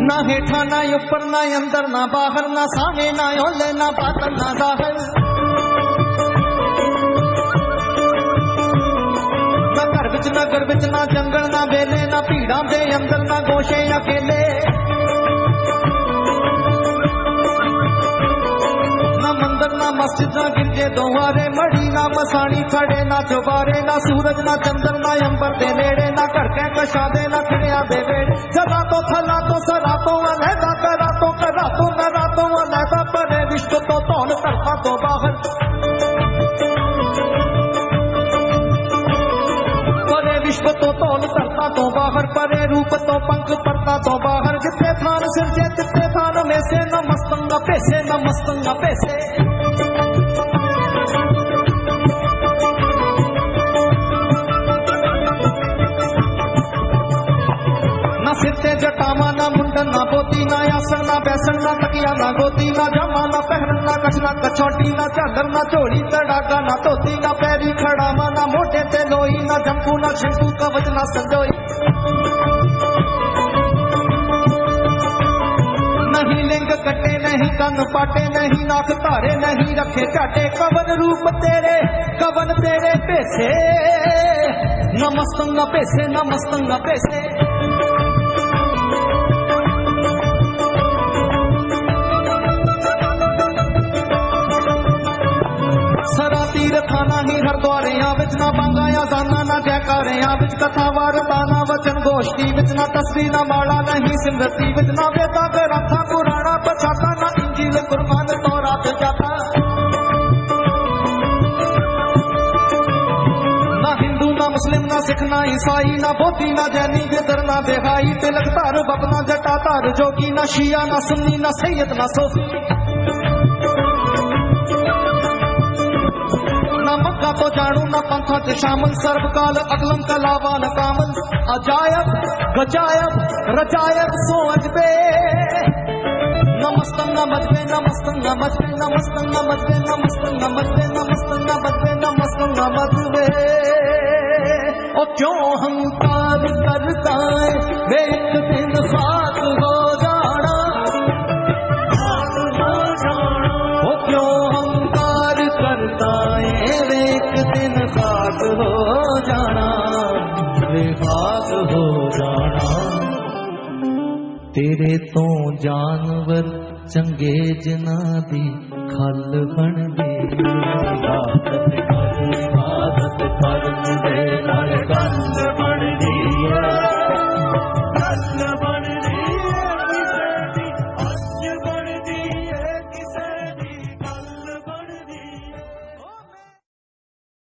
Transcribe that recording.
نہ ہیٹھا نہ اوپر نہ اندر نہ باہر نہ سامنے نہ اولے نہ باطن نہ ظاہر نہ گھر نہ گھر نہ جنگل نہ ویلے نہ پیڑا دے اندر نہ گوشے اکیلے نہ مندر نہ مسجد نہ گرجے دوارے مڑی نہ مسانی کھڑے نہ چوبارے نہ سورج نہ چندر نہ امبر دے نیڑے نہ کڑکے کشا دے نہ کھڑیا دے بیڑے تو باہر. تو باہر، پرے روپ تو پنک پڑتا تو باہر. جتنے تھان سر جے جتنے تھان میں سے پیسے، نہ مستنگ پیسے. نہ ستے جٹاوا نہ منڈن نہ بوتی نہ آسن نہ بیسن نہ تکیا نہ گوتی نہ جاما نہ پہن نہ کچنا کچوٹی نہ چادر نہ چوڑی تڑاکا نہ توتی نہ پیری کھڑاوا نہ موٹے تے لوئی نہ جمپو نہ شمپو کبج نہ سنجوئی نہیں لنگ کٹے نہیں کن پاٹے نہیں ناک تارے نہیں رکھے چاٹے کون روپ تیرے کون تیرے پیسے نہ مستنگ پیسے نہ مستنگ پیسے نہ بنگایا زانا نہ جیکاریاں بچ کتھا وارتانا وچن گوشتی بچ نہ تصویر نہ ماڑا نہیں سمرتی بچ نہ ویدا گرتھا قرآنہ پچھاتا نہ انجیل قرآن تورات جاتا ہندو نہ مسلم نہ سکھ نہ عیسائی نہ بوتی نہ جینی گدر نہ دیہائی تلک تار بپنا جٹا تار جوگی نہ شیعہ نہ سنی نہ سید نہ صوفی پنکھا شامل سرب کال اگلم کلاوان نکامل عجائب گجائب، رجائب سو اجبے نمستن نمجبے نمستن نمجبے نمستن نمجبے نمستن نمجبے نمستن نمجبے نمستن نمجبے او کیوں ہم ਤੇਰੇ ਤੋਂ ਜਾਨਵਰ ਚੰਗੇ ਜਿਨ੍ਹਾਂ ਦੀ ਖਲ ਬਣਦੇ